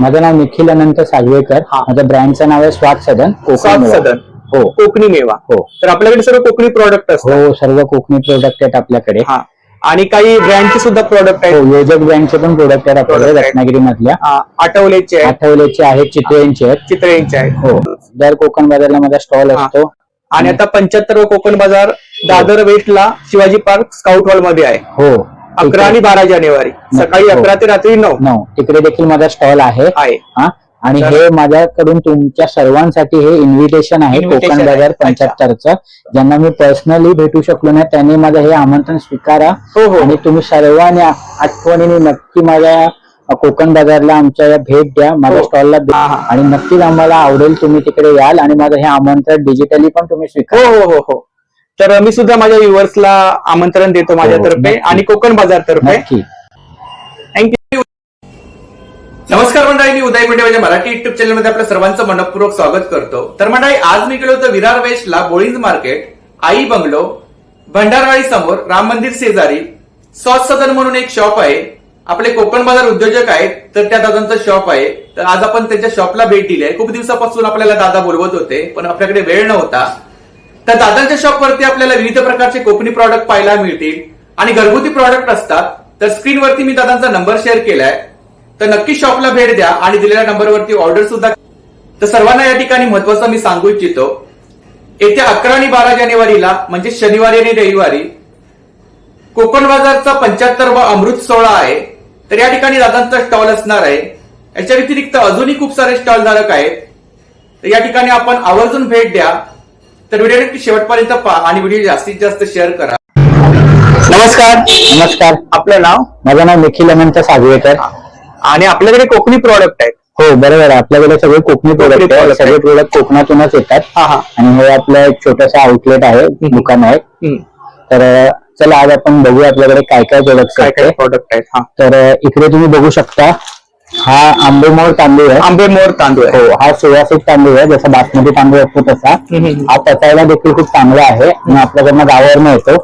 माझं नाव निखिल अनंत सागवेकर हा. माझ्या ब्रँडचं नाव आहे स्वाद सदन कोकण स्वाद मेवा. सदन. हो. कोकणी मेवा. हो. तर आपल्याकडे सर्व कोकणी प्रोडक्ट असतात. हो सर्व कोकणी प्रोडक्ट आहेत आपल्याकडे. हा. आणि काही ब्रँडचे सुद्धा प्रोडक्ट हो आहेत योजक ब्रँडचे पण प्रोडक्ट आहेत आपल्याकडे आहेत. रत्नागिरी मधल्या हा, आठवलेचे आहेत. आठवलेचे आहेत चितळेंचे आहेत. चितळेंचे आहेत. हो. दर कोकण बाजारला माझा स्टॉल हा. असतो. आणि आता पंच्याहत्तर कोकण बाजार दादर वेस्टला शिवाजी पार्क स्काउट हॉलमध्ये आहे. हो. अकरा आणि बारा जानेवारी. सकाळी हो. अकरा ते रात्री नऊ. नऊ. तिकडे देखील माझा स्टॉल आहे. आहे. हा? आणि हे माझ्याकडून तुमच्या सर्वांसाठी हे इन्व्हिटेशन आहे कोकण. बाजार. पंच्याहत्तरचं. ज्यांना मी पर्सनली भेटू शकलो नाही त्यांनी माझं हे आमंत्रण स्वीकारा. हो हो. आणि तुम्ही सर्वांनी आठवणीने नक्की माझ्या कोकण बाजारला आमच्या या भेट द्या. माझ्या. स्टॉलला. आणि नक्कीच आम्हाला आवडेल तुम्ही तिकडे याल आणि माझं हे आमंत्रण डिजिटली पण तुम्ही स्वीकारा. हो हो हो. तर मी सुद्धा माझ्या व्ह्युअर्सला आमंत्रण देतो माझ्यातर्फे हो. आणि कोकण बाजार तर्फे. नक्की. थँक्यू नमस्कार मंडळी मी उदय माझ्या मराठी युट्यूब चॅनलमध्ये आपलं सर्वांचं मनपूर्वक स्वागत करतो. तर मंडळी आज मी गेलो होतो विरार वेस्टला बोळींज मार्केट आई बंगलो भंडारवाडी समोर राम मंदिर शेजारी. सॉस सदन म्हणून एक शॉप आहे. आपले कोकण बाजार उद्योजक आहेत तर त्या दादांचं शॉप आहे. तर आज आपण त्यांच्या शॉपला भेट दिली आहे. खूप दिवसापासून आपल्याला दादा बोलवत होते पण आपल्याकडे वेळ नव्हता. तर दादांच्या शॉपवरती आपल्याला विविध प्रकारचे कोकणी प्रॉडक्ट पाहायला मिळतील आणि घरगुती प्रॉडक्ट असतात तर स्क्रीनवरती मी दादांचा नंबर शेअर केलाय. तर नक्की शॉपला भेट द्या आणि दिलेल्या नंबरवरती ऑर्डर सुद्धा तर सर्वांना या ठिकाणी महत्वाचं मी सांगू इच्छितो. येत्या अकरा आणि बारा जानेवारीला म्हणजे शनिवारी आणि रविवारी कोकण बाजारचा पंच्याहत्तर व अमृत सोहळा आहे. तर या ठिकाणी दादांचा स्टॉल असणार आहे. याच्या व्यतिरिक्त अजूनही खूप सारे स्टॉल धारक आहेत. तर या ठिकाणी आपण आवर्जून भेट द्या. तर व्हिडिओ नक्की शेवटपर्यंत पहा आणि व्हिडिओ जास्तीत जास्त शेअर करा. नमस्कार. नमस्कार. आपलं नाव? माझं नाव निखिल अनंत सागवेकर. आणि आपल्याकडे कोकणी प्रॉडक्ट आहेत. हो बरोबर आहे. आपल्याकडे सगळे कोकणी प्रोडक्ट आहेत. product सगळे. प्रोडक्ट कोकणातूनच येतात. हा हा. आणि हे आपलं एक छोटस आउटलेट आहे दुकान आहे. हम्म. तर चला आज आपण बघूया आपल्याकडे काय काय प्रोडक्ट काय काय आहेत. प्रॉडक्ट आहेत हा. तर इकडे तुम्ही बघू शकता. हा आंबेमोड तांदूळ आहे. आंबे मोर तांदूळ आहे. हो हा सोयासीड तांदूळ आहे जसा बासमती तांदूळ असतो तसा. हा पचायला देखील खूप चांगला आहे आणि आपल्याकडनं गावावरनं येतो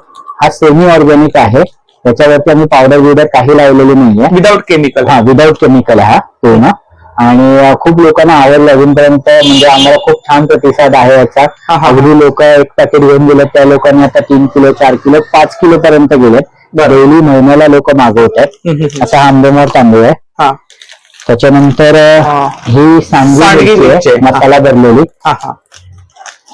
हा सेमी ऑर्गॅनिक आहे. त्याच्यावरती आम्ही पावडर बिवडर काही लावलेली नाहीये. विदाउट केमिकल हा विदाऊट केमिकल हा पूर्ण. आणि खूप लोकांना आवडलं. अजूनपर्यंत म्हणजे आम्हाला खूप छान प्रतिसाद आहे याचा. अगदी लोक एक पॅकेट घेऊन गेले त्या लोकांनी आता तीन किलो चार किलो पाच किलो पर्यंत गेलेत. डेली महिन्याला लोक मागवतात. असा हा आंबेमोड तांदूळ आहे. हा. त्याच्यानंतर हा. सांडगी सांडगी मिरची मिरची आहे आहे. मसाला भरलेली हा हा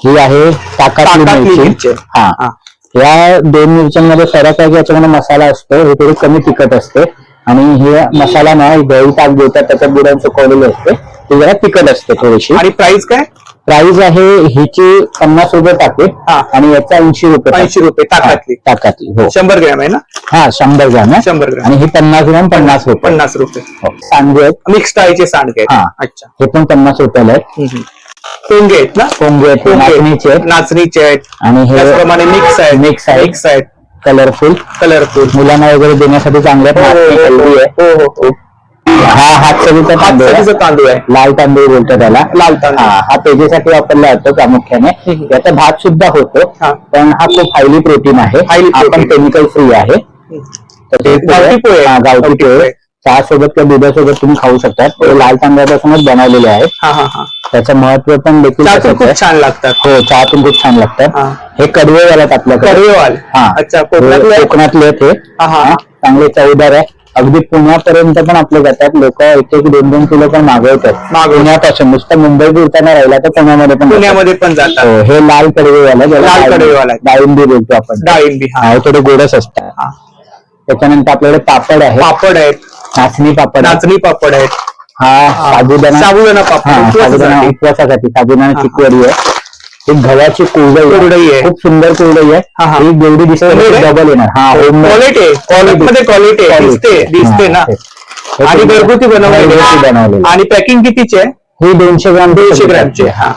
ही आहे ताकातली ताकातली मिरची. हा हा. या दोन मिरच्यांमध्ये फरक आहे की याच्यामध्ये मसाला असतो हे थोडी कमी तिखट असते आणि हे मसाला नाही दही ताक देतात त्याच्यात बुडान सुकवलेले असते. ते जरा तिखट असते थोडीशी. आणि प्राइस काय? प्राइस आहे हिची पन्नास रुपये टाकेल हा. आणि याचा ऐंशी रुपये ऐंशी रुपये ताकातली हा, ताकातली हो. शंभर ग्रॅम आहे ना? हा शंभर ग्राम आहे. शंभर ग्रॅम. आणि ही पन्नास ग्राम पन्नास रुपये. पन्नास रुपये. हो. सांडगे आहेत. मिक्स डाळीचे सांडगे हा. आहेत अच्छा. हे पण पन्नास रुपयाला आहेत. हम्म, हम्म. पोंगे आहेत ना? पोंगे आहेत पोंगे. नाचणीचे आहेत. नाचणीचे आहेत. आणि हे त्याचप्रमाणे मिक्स आहेत. मिक्स आहे. मिक्स आहेत. कलरफुल कलरफुल मुलांना वगैरे देण्यासाठी चांगले आहेत. नाचणी हलदी आहे हो हो हो हा हातसरीचा तांदूळ आहे. हातसरीचा तांदूळ आहे लाल तांदूळ बोलतो त्याला लाल तांदूळ. हा हा पेजेसाठी वापरला जातो प्रामुख्याने हम्म. याचा भात सुद्धा होतो हा. पण हा खूप हायली प्रोटीन आहे Highly पण protein. केमिकल फ्री आहे तर ते गावठी. हा, पोहे. चहा सोबत किंवा दुधासोबत तुम्ही खाऊ शकता ते लाल तांदळापासूनच बनवलेले आहेत. त्याचं महत्त्व पण देखील आहे. खूप छान लागतात. हो चहातून खूप छान लागतात. हा. हे कडवे वाल्यात आपल्याकडे. कडवेवाल. हा. अच्छा कोकणातले हे कोकणातले आहेत हे. हा, हा. हा, चांगले चवदार आहे. अगदी पुण्यापर्यंत पण आपले जातात. लोक एक एक दोन दोन किलो पण मागवतात. मागवतात. पुण्यापासून. नुसतं मुंबई फिरताना राहिला तर पुण्यामध्ये पण पुण्यामध्ये पण जातात. हो, हे लाल कडवेवाला ज्याला लाल कडवेवाला. डाळिंबी बोलतो आपण. डाळिंबी हा. हा, हे थोडे गोडच असतात हा. त्याच्यानंतर आपल्याकडे पापड आहे पापड आहेत. नाचणी पापड. नाचणी पापड आहेत. हा साबुदाणा. साबुदाणा पापड साबुदाणा उपवासासाठी. उपवासासाठी. साबुदाणा चिकवडी आहे. ही गव्हाची कुरडई कुरडई आहे. खूप सुंदर कुरडई आहे. हा, जेवढी दिसते? डबल येणार. हा homemade. क्वालिटी आहे. क्वालिटी. मध्ये क्वालिटी आहे. Quality. दिसते दिसते हा, ना. तेच. हे आणि तुम्ही- घरगुती बनवलेले. घरगुती बनवलेले. आणि पॅकिंग कितीचे आहे? ही दोनशे ग्राम दोनशे ग्रॅमचे हा.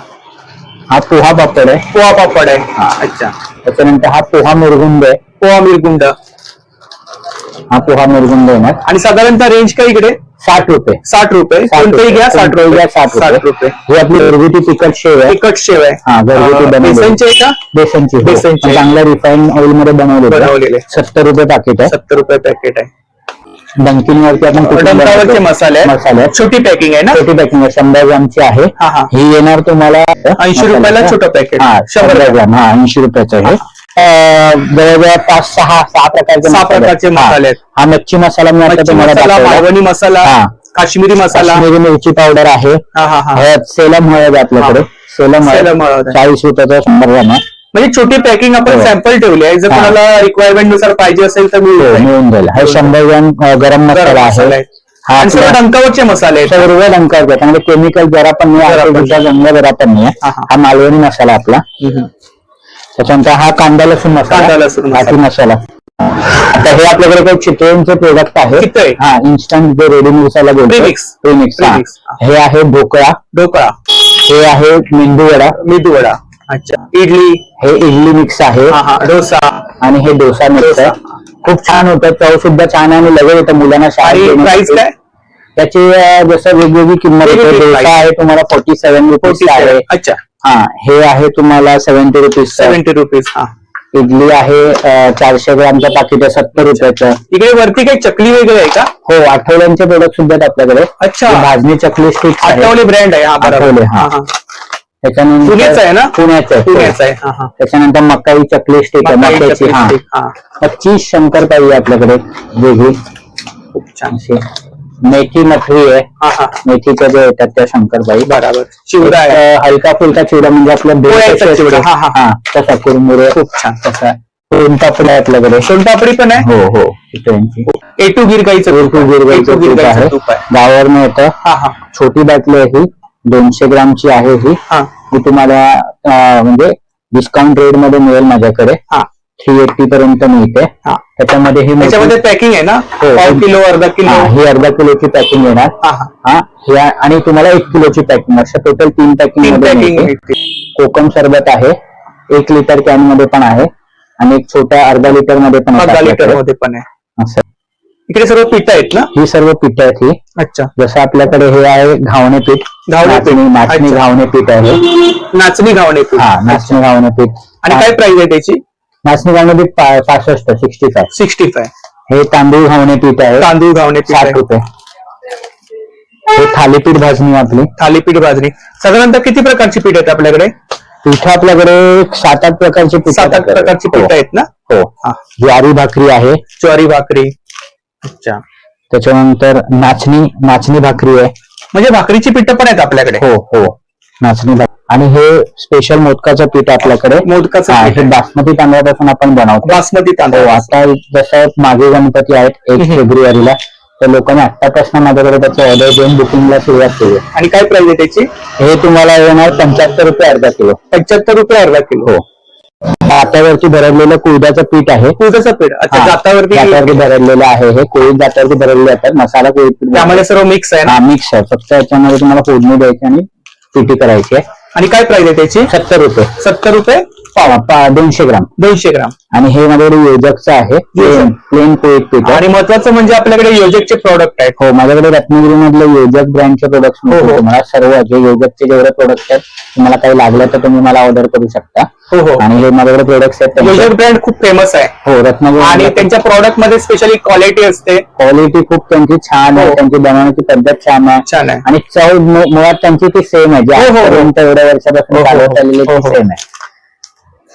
हा पोहा पापड आहे. पोहा पापड आहे. हा. अच्छा. त्याच्यानंतर हा पोहा मुरगुंड आहे. पोहा मिरगुंड हा पोहा मुरगुंड येणार आणि साधारणतः रेंज काय इकडे? साठ रुपये. साठ रुपये. कोणतेही घ्या साठ रुपये. घ्या साठ साठ रुपये. रुपये. ही आपली घरगुती तिखट शेव आहे. तिखट शेव आहे. हा, घरगुती अं, बनवलेली. बेसनचे आहे का? बेसनची हो. बेसनची. चांगल्या रिफाईन ऑइलमध्ये बनवलेली बनवलेले. सत्तर रुपये पॅकेट आहे. सत्तर रुपये पॅकेट आहे. डंकिन वरती आपण कुठून डंकावरचे बनवतो? मसाले आहेत. मसाले आहेत. छोटी पॅकिंग आहे ना? छोटी पॅकिंग आहे. शंभर ग्रामची आहे. हा, हा. ही येणार तुम्हाला 80 रुपयाला छोटं packet. हा शंभर शंभर ग्राम. हा ऐंशी रुपयाचं आहे. जवळजवळ पाच सहा सहा प्रकारचे सहा मसाले प्रकारचे आहेत. हा. मसाले आहेत. हा मच्छी मसाला मी आता मच्छी तुम्हाला मसाला दाखवला. मालवणी मसाला हा. काश्मीरी मसाला काश्मीरी मिरची पावडर आहे हा हा हा हळद सेलम हळद आहे आपल्याकडे हा. सेलम सेलम हळद आहे. चाळीस रुपयाचा शंभर ग्राम आहे म्हणजे छोटी पॅकिंग आपण हो. सॅम्पल ठेवली आहे जर हा. कोणाला रिक्वायरमेंटनुसार पाहिजे असेल तर मिळून हो. मिळून जाईल हा शंभर ग्राम अं, गरम मसाला आहे. हा आणि आपला- डंकावरचे मसाले आहेत सर्व त्यामध्ये केमिकल जरा पण नाही जरा पण आर्टिफिशियल रंग जरा पण नाही हा, हा. हा मालवणी मसाला आपला त्याच्यानंतर हा कांदा लसूण मसाला. लसूण बाकी मसाला. आता हे आपल्याकडे काही चितळेंचे प्रोडक्ट आहे. चितळे. हा इन्स्टंट जे रेडी मिक्साला बोलतो Premix. प्रीमिक्स हा. Premix. हे. आहे ढोकळा. ढोकळा. हे आहे मेंदू वडा. मेदू वडा. अच्छा. इडली. हे इडली मिक्स आहे. हा हा. डोसा. आणि हे डोसा मिक्स आहे. खूप छान होतं. चव सुद्धा छान आहे आणि लगेच येतं मुलांना शाळेत आणि प्राइस. काय? त्याची अं, जसं वेगवेगळी किंमत आहे वेगवेगळी डोसा price. आहे तुम्हाला फोर्टी सेव्हन रुपीज आहे. अच्छा. हा हे आहे तुम्हाला सेव्हन्टी रुपीज सेव्हन्टी रुपीज हा. इडली आहे चारशे ग्रामचं पाकिट आहे सत्तर रुपयाचं. इकडे वरती काही चकली वगैरे आहे का? हो आठवड्यांचे प्रोडक्ट सुद्धा आहेत आपल्याकडे. अच्छा. ही भाजणी चकली स्टिक आठवले ब्रँड आहे हा आठवले, हा. हा, हा. त्याच्यानंतर पुण्याचं आहे ना? पुण्याचं आहे. पुण्याचा आहे हा हा. त्याच्यानंतर मकाई चकली स्टिक आहे हा. हा. पच्चीस शंकरपाई आहे आपल्याकडे वेगळी. खूप छान. मेथी मठरी आहे. हा हा. मेथीच्या जे येतात त्या शंकरपाई बरोबर. चिवडा हलका फुलका चिवडा म्हणजे आपलं? चिवडा, हा, हा. तसा कुरमुरे खूप छान. तसा. सोनपापडी आहे आपल्याकडे सोनपापडी पण आहे? हो हो. चितळ्यांची ए टू गिर गाईचं भरपूर तूप. गिरगाईचं A2 तूप गिरगाईचं आहे तूप आहे. गावावर मिळतं. हा हा. छोटी बाटली आहे ही. दोनशे ग्रामची आहे ही. हा. ही तुम्हाला म्हणजे डिस्काउंट रेटमध्ये मिळेल माझ्याकडे. हा. थ्री एट्टी पर्यंत मिळते. हा. त्याच्यामध्ये ही त्याच्यामध्ये पॅकिंग आहे ना? हो. पाव किलो अर्धा किलो? हा, ही अर्धा किलोची पॅकिंग येणार. हा हा. हा ही आणि तुम्हाला एक किलोची पॅकिंग अशा टोटल तीन पॅकिंग. कोकम सरबत आहे. एक लिटर कॅनमध्ये पण आहे. आणि एक छोट्या अर्धा लिटरमध्ये पण आहे अर्धा लिटर. मध्ये पण आहे. असं. इकडे सर्व पीठ आहेत ना? ही सर्व पीठ आहेत ही. अच्छा. जसं आपल्याकडे हे आहे घावणे पीठ. घावणे पीठ. नाचणी. घावणे पीठ आहे नाचणी घावणे पीठ. हा नाचणी घावणे पीठ. आणि काय प्राइस आहे त्याची? नाचणी घावणे पीठ पा- पासष्ट सिक्स्टी फाय सिक्स्टी फाय हे तांदूळ घावणे पीठ आहे. तांदूळ घावणे पीठ साठ आहे. रुपये. हे थालीपीठ भाजणी आपली. थालीपीठ बाजरी साधारणतः किती प्रकारची पीठ आहेत आपल्याकडे? पीठ आपल्याकडे सात आठ प्रकारची पीठ सात आठ प्रकारची पीठ आहेत ना? हो. हा. ज्वारी भाकरी आहे. ज्वारी भाकरी. अच्छा. त्याच्यानंतर नाचणी नाचणी भाकरी आहे. म्हणजे भाकरीची पीठ पण आहेत आपल्याकडे? हो हो. नाचणी आणि हे स्पेशल मोदकाचं पीठ आपल्याकडे मोदकाचं हा, पीठ. हे आहे. बासमती तांदळापासून आपण बनवतो. बासमती हो तांदूळ आता जसं मागे गणपती आहेत एक हम्म. फेब्रुवारीला तर लोकांनी आतापासून माझ्याकडे त्याची ऑर्डर देऊन बुकिंगला सुरुवात केली आहे. आणि काय प्राइस आहे त्याची? हे तुम्हाला येणार पंच्याहत्तर रुपये अर्धा किलो. पंच्याहत्तर रुपये अर्धा किलो. हो. हातावरती भरडलेलं कुळदाचं पीठ आहे. कुळथाचं पीठ. अच्छा हा, जातावरती भरडलेलं आहे. हे कोळी जातावरती भरडले जातात मसाला कोळी त्यामध्ये सर्व मिक्स आहे ना? हा मिक्स आहे. फक्त याच्यामध्ये तुम्हाला फोडणी द्यायची आणि पिठी करायची आहे. आणि काय प्राइस आहे त्याची? सत्तर रुपये. सत्तर रुपये? पा- पा- दोनशे ग्राम. दोनशे ग्राम. आणि हे माझ्याकडे योजकचं आहे योजक. प्लेन कोळीत पीठ आहे आणि महत्वाचं म्हणजे आपल्याकडे योजकचे प्रॉडक्ट आहेत. हो माझ्याकडे रत्नागिरी मधले योजक ब्रँडचे प्रोडक्ट्स हो, हो. तुम्हाला सर्व जे योजकचे जेवढे प्रोडक्ट्स आहेत तुम्हाला काही लागलं तर तुम्ही मला ऑर्डर करू शकता. हो हो. आणि हे माझ्याकडे प्रोडक्ट्स आहेत त्यांचे- योजक ब्रँड खूप फेमस आहे. हो आणि रत्नागिरी त्यांच्या प्रॉडक्टमध्ये स्पेशली क्वालिटी असते. क्वालिटी खूप त्यांची छान आहे. हो. त्यांची बनवण्याची पद्धत छान आहे. छान आहे. आणि चव मु- मुळात त्यांची ती सेम आहे. जी हो, हो, हो. आजपर्यंत एवढ्या वर्षापासून हो, हो, चालवत आलेली हो, ती हो. सेम आहे.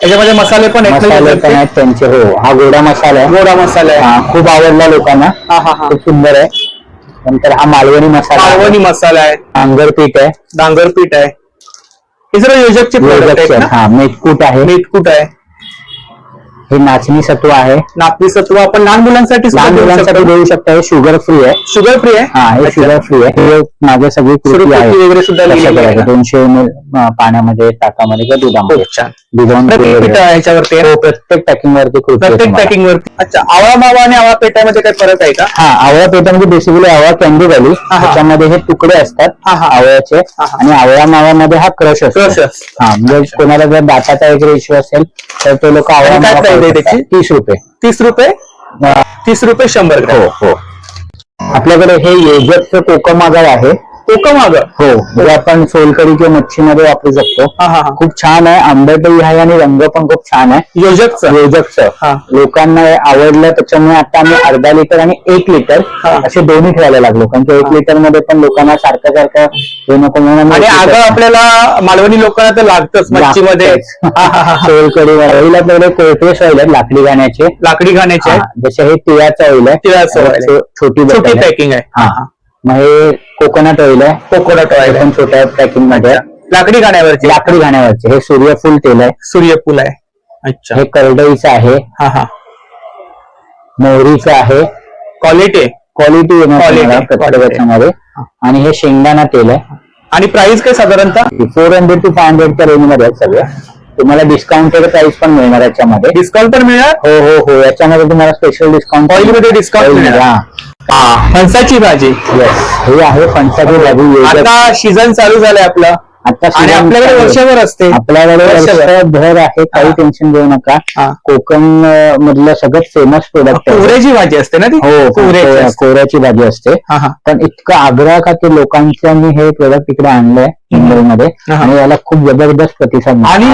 त्याच्यामध्ये मसाले पण आहेत ना मसाले पण? आहेत त्यांचे हो. हा गोडा मसाला आहे. गोडा मसाला आहे. हा खूप आवडला लोकांना. हा हा हा. खूप सुंदर आहे. नंतर हा मालवणी मसाला आहे. मालवणी मसाला आहे. आंगर पीठ आहे. डांगर पीठ आहे. हे सर्व योजकचे प्रॉडक्ट आहेत आहे. ना? हा मेथकूट आहे. मेथकूट आहे. हे नाचणी सत्व आहे नापी सत्व आपण लहान मुलांसाठी सुद्धा लहान देऊ मुलांसाठी शकतो. देऊ शकता हे शुगर फ्री आहे शुगर फ्री आहे हा हे अच्छा. शुगर फ्री आहे हे माझ्या सगळी कृती सुरुकृती आहे वगैरे सुद्धा कसं लिहिलेली आहे करायचं ना? दोनशे एम पाण्यामध्ये ताकामध्ये किंवा दुधामध्ये खूप छान भिजवून प्रत्येक ठेवलेलं पीठ आहे. ह्याच्यावरती आहे. हो प्रत्येक पॅकिंग वरती कृती आहे प्रत्येक तुम्हाला. पॅकिंग वरती अच्छा आवळा मावा आणि आवळा पेटामध्ये काय फरक आहे का हा आवळा पेटामध्ये बेसिकली आवळा कॅन्डी व्हॅली हा, हा. त्याच्यामध्ये हे तुकडे असतात हा, हा. आवळ्याचे हा, हा. आणि आवळा माव्यामध्ये हा क्रश असतो Crush असतो. हा म्हणजे कोणाला जर दाताचा वगैरे इश्यू असेल तर ते लोक आवळा आणि काय मावा price आहे शकतात. त्याची? तीस रुपये. तीस रुपये? तीस रुपये शंभर हो ग्रॅम. हो आपल्याकडे हे योजकचं कोकम आजार आहे. कोकम आगळ हो जे आपण सोलकडी किंवा मच्छीमध्ये वापरू शकतो. हा हा हा. खूप छान आहे. आंबटही आहे आणि रंग पण खूप छान आहे. योजकचं. योजकचं. लोकांना हे आवडलं त्याच्यामुळे आता आम्ही अर्धा लिटर आणि एक लिटर हा. असे दोन्ही ठेवायला लागलो. कारण की एक लिटरमध्ये पण लोकांना सारखं सारखं हे नको म्हणून आम्ही आणि एक लिटर- आपल्याला मालवणी लोकांना तर लागतच मच्छीमध्ये. लागतंच. हा, हा, हा, हा. सोलकडी ऑइल आपल्याकडे कोळपेस ऑइल आहे लाकडी गाण्याचे लाकडी खाण्याचे हा, जसे हे तिळाचं ऑइल आहे. तिळाचं oil आहे. छो- छोटी छोटी आहे. पॅकिंग आहे. हा. मग हे कोकोनट ऑइल आहे. कोकोनट ऑइल पण छोट्या पॅकिंगमध्ये. आहे. लाकडी खाण्यावरची लाकडी घाण्यावरचे. हे सूर्यफूल तेल आहे. सूर्यफूल आहे. अच्छा. हे करडईचं आहे. हा हा. मोहरीचं आहे. क्वालिटी? Quality Quality, quality. प्रत्येकामध्ये आणि हे शेंगदाणा तेल आहे. आणि प्राइस काय साधारणतः? फोर हंड्रेड टू फाय हंड्रेडच्या रेंजमध्ये आहेत सगळं. तुम्हाला डिस्काउंटेड प्राइस पण मिळणार याच्यामध्ये. डिस्काउंट पण मिळणार? हो हो हो. याच्यामध्ये तुम्हाला स्पेशल डिस्काउंट Oil मध्ये discount मिळणार. फणसाची भाजी येस हे आहे फणसाची भाजी योजक. आता सीझन चालू झालाय आपलं आता आणि आपल्याकडे. वर्षभर असते आपल्याकडे वर्षभर. वर्षभर आहे काही हा. टेन्शन घेऊ नका हा. कोकण अं, मधलं सगळ्यात फेमस प्रोडक्ट आहे कोहऱ्याची भाजी असते ना ती हो कोहऱ्या- असते. कोहऱ्याची भाजी असते हा हा पण इतका आग्रह का की लोकांचं मी हे प्रोडक्ट इकडे आणलंय हा. आणि याला खूप जबरदस्त प्रतिसाद आणि.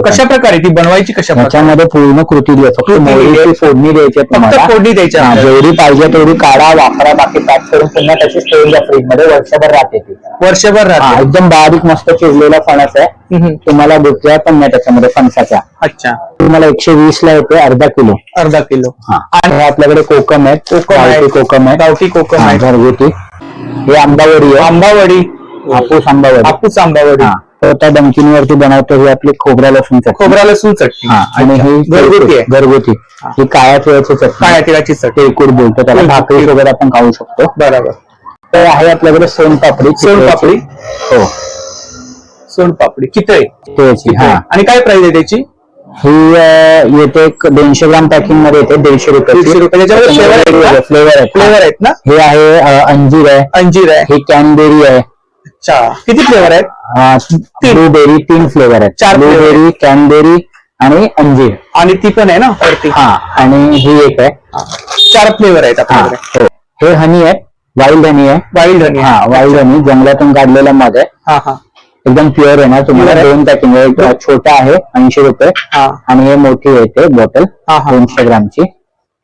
कशा प्रकारे ती बनवायची कशा प्रकारे याच्यामध्ये पूर्ण कृती दिली. फक्त. मोहरीची फोडणी द्यायची. फोडणी द्यायची. जेवढी पाहिजे तेवढी काढा वापरा बाकी पॅक करून पुन्हा तशीच ठेवून फ्रीजमध्ये वर्षभर राहते ती. वर्षभर राहते. एकदम बारीक मस्त चिरलेला फणस आहे. तुम्हाला दुसऱ्या पण नाही त्याच्यामध्ये फणसाच्या. अच्छा. तुम्हाला एकशे वीस ला येते अर्धा किलो. अर्धा किलो. आणि आपल्याकडे कोकम आहे कोकम आहे. कोकम आहे गावठी कोकम आहे घरगुती. हे आंबावडी आहे. आंबावडी. हापूस आंबावडी. हापूस आंबावडी. हा. तर त्या डंकिनीवरती बनवतो ही आपली खोबरा लसूण चटणी. खोबरा लसूण चटणी. हा आणि ही घरगुती आहे. घरगुती. ही. काळ्या तिळाची चटणी. काळ्या तिळाची चटणी. तेलकूट बोलतो त्याला. भाकरी सोबत आपण खाऊ शकतो. बरोबर. तर आहे आपल्याकडे सोनपापडी सोनपापडी. हो. सोनपापडी चितळे. तिळाची हा. आणि काय प्राइस आहे त्याची? ही येते एक दोनशे ग्राम पॅकिंगमध्ये येते दीडशे रुपये? फ्लेवर आहे फ्लेवर आहेत ना. हे आहे अंजीर आहे. अंजीर आहे. हे कॅनबेरी आहे. अच्छा. किती फ्लेवर आहेत? ब्लूबेरी तीन. फ्लेवर आहेत. चार flavor. ब्लूबेरी कॅनबेरी आणि अंजीर. आणि ती पण आहे ना? वरती. हा आणि ही एक आहे. चार फ्लेवर आहेत हा आपल्याकडे. हो. हे हनी आहे वाईल्ड हनी आहे. वाईल्ड हनी हा वाईल्ड हनी जंगलातून काढलेला मध आहे. हा हा. एकदम प्युअर आहे ना तुम्हाला Pure आहे. दोन पॅकिंग आहे. एक छोटा आहे ऐंशी रुपये. हा. आणि हे मोठी येते बॉटल हा, हा. दोनशे ग्रामची.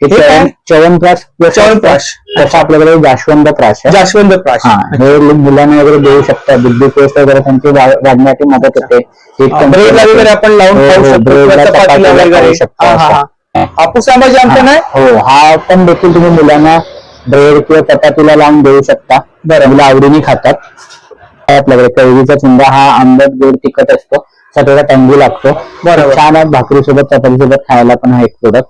हे काय? चवन- च्यवनप्राश च्यवनप्राश. तसं आपल्याकडे जास्वंद प्राश आहे. जास्वंद प्राश हा हे लोक मुलांना वगैरे देऊ शकतात. बुद्धी पेस्ट वगैरे त्यांची वा- वाढण्याची मदत होते. हे एकदम- ब्रेडला वगैरे आपण लावून हो, खाऊ हो, शकतो bread ला किंवा चपातीला चपातीला वगैरे खाऊ शकतो हा, असं. हापूस आंबा जे आमचं नाही हो हा पण देखील तुम्ही मुलांना ब्रेड किंवा चपातीला लावून देऊ शकता. बरं. मुलं आवडीने खातात. आपल्याकडे कैरीचा चुंदा हा आंबट गोड तिखट असतो. असा थोडा तंबू लागतो. बरोबर. छान आहे भाकरी सोबत चपाती सोबत खायला पण हा एक प्रोडक्ट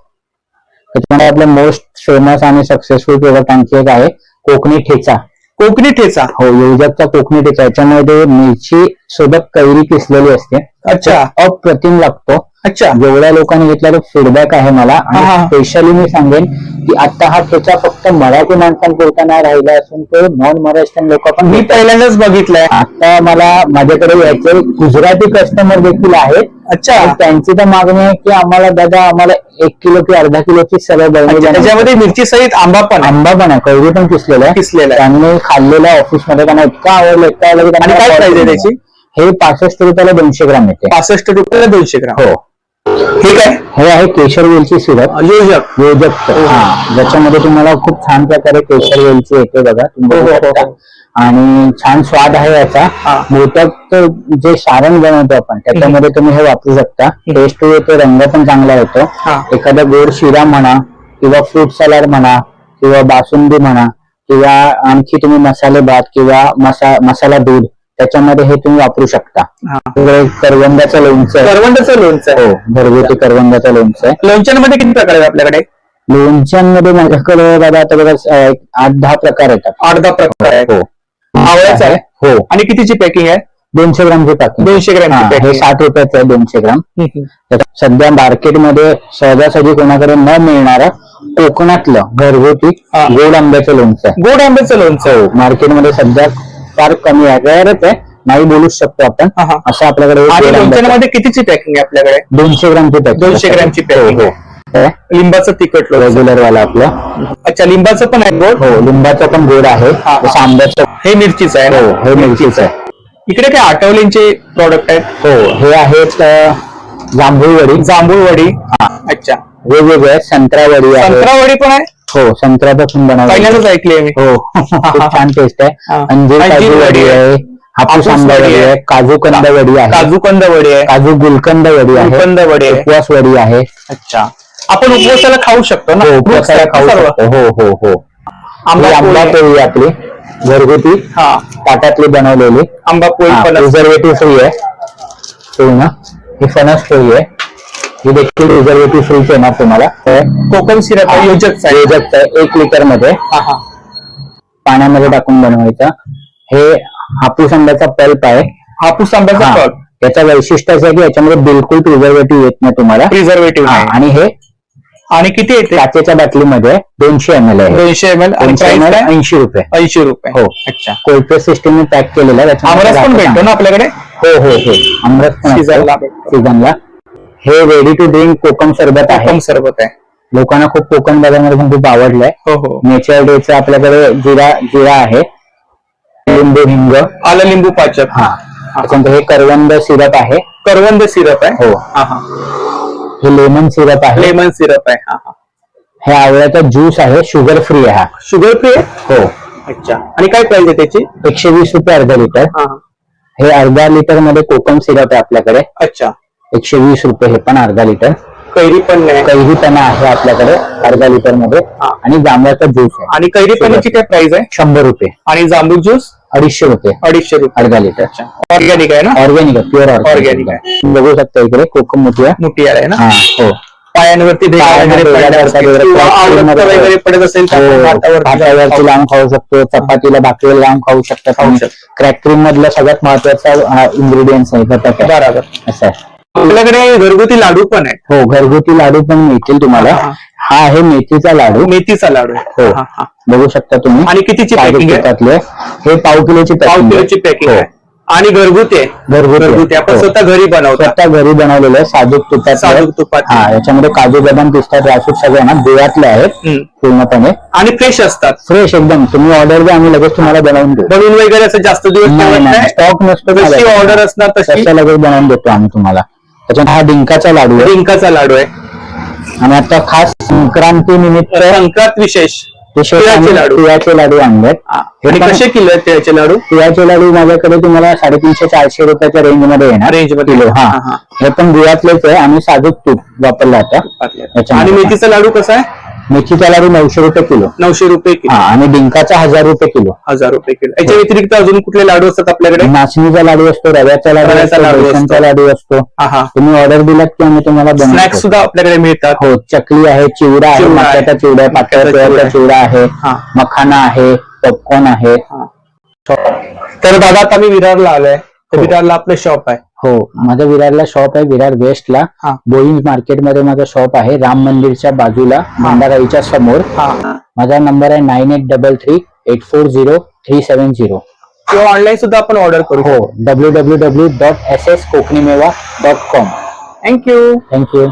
त्याच्यामध्ये आपलं मोस्ट फेमस आणि सक्सेसफुल प्रोडक्ट आणखी एक आहे कोकणी ठेचा. कोकणी ठेचा. हो योजकचा कोकणी ठेचा. याच्यामध्ये मिरची सोबत कैरी किसलेली असते. अच्छा. अप्रतिम लागतो. अच्छा. जेवढ्या लोकांनी घेतला तो फीडबॅक आहे मला. हा. स्पेशली मी सांगेन की आता हा ठेचा फक्त मराठी माणसांपुरता नाही राहिला असून तो नॉन महाराष्ट्रीयन लोक पण मी घेतात. पहिल्यांदाच बघितलंय. आता मला माझ्याकडे यायचे गुजराती कस्टमर देखील आहेत. अच्छा. आणि त्यांची तर मागणी आहे की आम्हाला दादा आम्हाला एक किलो किंवा अर्धा किलोची बळणी द्या. त्याच्यामध्ये मिरची सहित आंबा पण आहे. आंबा पण आहे कैरी पण किसलेला आहे. किसलेला आहे. त्यांनी खाल्लेल्या ऑफिसमध्ये त्यांना इतका आवडलं इतका आवडलं की आणि त्यांना काय प्राइस आहे. त्याची? हे पासष्ट रुपयाला दोनशे ग्राम येते. पासष्ट रुपयाला दोनशे ग्राम. हो. ठीक आहे हे आहे केशर वेलची सिरप. योजक. योजक हा. ज्याच्यामध्ये तुम्हाला खूप छान प्रकारे केशर वेलची येते बघा. तुम्ही हो, बघू हो, शकता. आणि छान स्वाद आहे याचा. हा. मोदक जे सारण बनवतो आपण त्याच्यामध्ये तुम्ही हे वापरू शकता. टेस्ट येतो रंग पण चांगला येतो. हा. एखादा गोड शिरा म्हणा किंवा फ्रूट सलाड म्हणा किंवा बासुंदी म्हणा किंवा आणखी तुम्ही मसाले भात किंवा मसा मसाला दूध त्याच्यामध्ये हे तुम्ही वापरू शकता. करवंदाचं लोणचं. आहे. करवंदाचं लोणचं. आहे हो घरगुती करवंदाचं लोणचं. आहे लोणच्यांमध्ये किती प्रकार आहेत आपल्याकडे? लोणच्यांमध्ये माझ्याकडे दादा आता बघा एक आठ दहा प्रकार येतात. आठ दहा प्रकार आहेत. हो. आवळ्याचं आहे? हो. आणि कितीची पॅकिंग आहे? दोनशे ग्रामचे पॅकिंग दोनशे ग्रॅमची हे साठ रुपयाचं आहे दोनशे ग्राम. तर सध्या मार्केटमध्ये सहजासहजी कोणाकडे न मिळणारं कोकणातलं घरगुती. गोड आंब्याचं लोणचं आहे. गोड आंब्याचं लोणचं. हो मार्केटमध्ये सध्या फार कमी आहे. रेअरच आहे. नाही बोलूच शकतो आपण. हा, हा. असं आपल्याकडे एक आणि लोणच्यांमध्ये कितीची पॅकिंग आहे आपल्याकडे? दोनशे ग्रामची पॅकिंग 200 ग्रामची packing हो. आहे. लिंबाचं तिखट लोणचं. रेग्युलर वाला आपलं. अच्छा लिंबाचं पण आहे गोड? हो लिंबाचं पण गोड आहे. हा. आंब्याचं हे मिरचीचं आहे हो ना? हे मिरचीचं आहे. इकडे काय आठवलेंचे प्रॉडक्ट आहेत? हो हे आहेत अ, जांभूळ वडी जांभूळ वडी अच्छा. वेगवेगळे आहेत. संत्रा वडी आहे संत्रा वडी पण आहे? हो संत्र्यापासून बनवली पहिल्यांदाच ऐकली मी हो खूप छान टेस्ट आहे हा. अंजीर अंजीर काजू वडी वडी आहे. हापूस हापूस आंबा वडी वडी आहे. काजू कंद वडी आहे काजू कंद वडी आहे काजू गुलकंद वडी आहे गुलकंद वडी आहे. उपवास वडी आहे अच्छा आपण उपवासाला खाऊ शकतो ना हो उपवासाला खाऊ सर्व. शकतो हो हो हो आंबा ही आंबा पोळी. आपली घरगुती हा ताटातली बनवलेली आंबा पोळी पण असते. प्रिझर्वेटिव्ह फ्री आहे पूर्ण ही फणस पोळी आहे ही देखील प्रिझर्वेटिव्ह फ्रीच येणार तुम्हाला. कोकम सिरप. योजकचं आहे एक लिटरमध्ये. हा हा. पाण्यामध्ये टाकून बनवायचा. हे हापूस आंब्याचा पल्प आहे. हापूस आंब्याचा. फळ याचं वैशिष्ट्य असं आहे की याच्यामध्ये बिलकुल प्रिझर्वेटिव्ह येत नाही तुम्हाला. प्रिझर्वेटिव्ह आणि हे आणि किती येते? काचेच्या बाटलीमध्ये दोनशे एम एल आहे. दोनशे एम एल दोनशे एम ऐंशी रुपये. ऐंशी रुपये. हो. अच्छा. कोल्ड सिस्टीमने पॅक केलेला आहे. आमरस पण भेटतो ना आपल्याकडे? हो हो हो. आमरस पण सीझनला. सीझनला हे रेडी टू ड्रिंक कोकम सरबत आहे. कोकम सरबत आहे. लोकांना खूप कोकण बाजारमध्ये पण खूप आवडलंय. हो हो. नेचर डेचं आपल्याकडे जिरा जिरा आहे. लिंबू हिंग. आलं लिंबू पाचक. हा. त्याच्यानंतर हे करवंद सिरप आहे. करवंद सिरप आहे? हो. हा हा. हे लेमन सिरप आहे. लेमन सिरप आहे. हा हा. हे आवळ्याचा ज्यूस आहे. शुगर फ्री आहे. हा शुगर फ्री आहे? हो. अच्छा. आणि काय प्राइस आहे त्याची? एकशे वीस रुपये अर्धा लिटर हा हा. हे अर्धा लिटरमध्ये कोकम सिरप आहे आपल्याकडे. अच्छा. एकशे वीस रुपये हे पण अर्धा लिटर. कैरी पण नाही. कैरी पणा आहे आपल्याकडे अर्धा लिटरमध्ये. हा. आणि जांभळाचा ज्यूस आहे. आणि कैरी पनीरची काय प्राइस आहे? शंभर रुपये. आणि जांबूळ ज्यूस? अडीचशे रुपये. अडीचशे रुपये. अर्धा लिटर. ऑर्गॅनिक आहे ना? ऑर्गॅनिक आहे प्युअर Organic ऑर्गॅनिक बघू शकता इकडे कोकम मोठी आहे मोठी आहे ना? हा हो. पायांवरती भेगा वगैरे असतील किंवा आवळत वगैरे पडत असेल तर आपण हो, लावून खाऊ शकतो. चपातीला भाकरीला लावून खाऊ शकतात खाऊ शकतो. क्रॅक क्रीम मधला सगळ्यात महत्त्वाचा इन्ग्रेडियंट्स आहे घटक आहे बरोबर. असं आहे. आपल्याकडे घरगुती लाडू पण आहेत. हो घरगुती लाडू पण मिळतील तुम्हाला. हा, हा. आहे मेथीचा लाडू. मेथीचा लाडू आहे. हो. हा, हा. बघू शकता तुम्ही. आणि कितीची packing आहे? पिठातले हे पाव किलोची पाव. किलोची पॅकिंग हो. आहे. आणि घरगुती आहे. घरगुती आहे. घरगुती आपण हो. स्वतः घरी बनवतो. स्वतः घरी बनवलेलं आहे. साजूक तुपात साजूक तुपातलं. हा याच्यामध्ये काजू बदाम पिस्ता ड्रायफ्रूट सगळे ना बियातले आहेत. हम्म. पूर्णपणे. आणि फ्रेश असतात. फ्रेश एकदम. तुम्ही ऑर्डर द्या आम्ही लगेच तुम्हाला बनवून देऊ. बनवून वगैरे असं जास्त दिवस ठेवत नाही स्टॉक नसतो जशी. ऑर्डर असणार तशी. लगेच बनवून देतो आम्ही तुम्हाला. त्याच्यात हा डिंकाचा लाडू आहे डिंकाचा लाडू आहे आणि आता खास संक्रांती निमित्त संक्रांत विशेष तिळाचे आम्ही लाडू. तिळाचे लाडू आणलेत हा. आणि पण- कसे किलो आहेत त्याचे लाडू तिळाचे लाडू माझ्याकडे तुम्हाला साडेतीनशे चारशे रुपयाच्या रेंजमध्ये येणार Range मध्ये. किलो हा हा, हा. पण गुळातलेच आहे आणि साजूक तूप वापरलं आता आणि याच्यामध्ये. मेथीचा लाडू कसा आहे मेथीचा लाडू नऊशे रुपये किलो. नऊशे रुपये किलो. हा आणि डिंकाचा हजार रुपये किलो. हजार रुपये किलो. याच्या व्यतिरिक्त अजून कुठले लाडू असतात आपल्याकडे? नाचणीचा लाडू असतो रव्याचा लाडू रव्याचा असतो लाडू बेसनचा असतो. लाडू असतो. हा हा. तुम्ही ऑर्डर दिलात की आम्ही तुम्हाला स्नॅक्स बनवतो सुद्धा आपल्याकडे मिळतात. हो चकली आहे चिवडा आहे चिवडा आहे. मक्याचा चिवडा आहे पातळ चिवडा आहे हा. मखाना आहे पॉपकॉर्न आहे. तर दादा आता मी विरारला आलोय. तर हो. विरारला आपलं शॉप आहे. हो माझं विरारला शॉप आहे विरार वेस्टला हा. बोईंग मार्केटमध्ये माझं शॉप आहे राम मंदिरच्या बाजूला भंडाराईच्या समोर. हा. माझा नंबर आहे nine eight double three eight four zero three seven zero किंवा ऑनलाईन सुद्धा आपण ऑर्डर करू हो W W W dot S S Kokani Mewa dot com thank you thank you